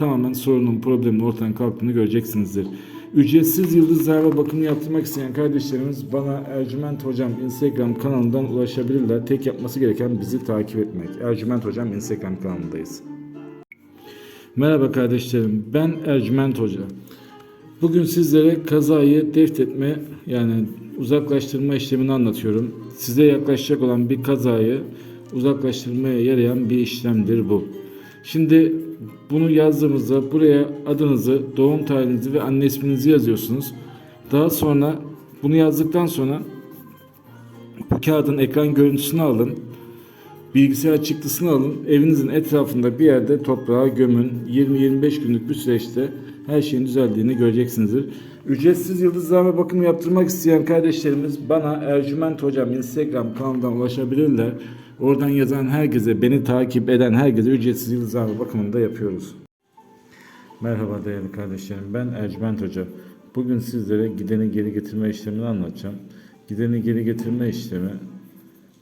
tamamen sorunun, problemin ortadan kalktığını göreceksinizdir. Ücretsiz yıldız zarfa bakımı yaptırmak isteyen kardeşlerimiz bana Ercüment Hocam Instagram kanalından ulaşabilirler. Tek yapması gereken bizi takip etmek. Ercüment Hocam Instagram kanalındayız. Merhaba kardeşlerim, ben Ercüment Hoca. Bugün sizlere kazayı deftetme yani uzaklaştırma işlemini anlatıyorum. Size yaklaşacak olan bir kazayı uzaklaştırmaya yarayan bir işlemdir bu. Şimdi bunu yazdığımızda buraya adınızı, doğum tarihinizi ve anne isminizi yazıyorsunuz. Daha sonra bunu yazdıktan sonra bu kağıdın ekran görüntüsünü alın. Bilgisayar çıktısını alın. Evinizin etrafında bir yerde toprağa gömün. 20-25 günlük bir süreçte her şeyin düzeldiğini göreceksinizdir. Ücretsiz yıldızlama bakımı yaptırmak isteyen kardeşlerimiz bana Ercüment Hocam Instagram kanalından ulaşabilirler. Oradan yazan herkese, beni takip eden herkese ücretsiz yıldızlama bakımını da yapıyoruz. Merhaba değerli kardeşlerim. Ben Ercüment Hoca. Bugün sizlere gideni geri getirme işlemini anlatacağım. Gideni geri getirme işlemi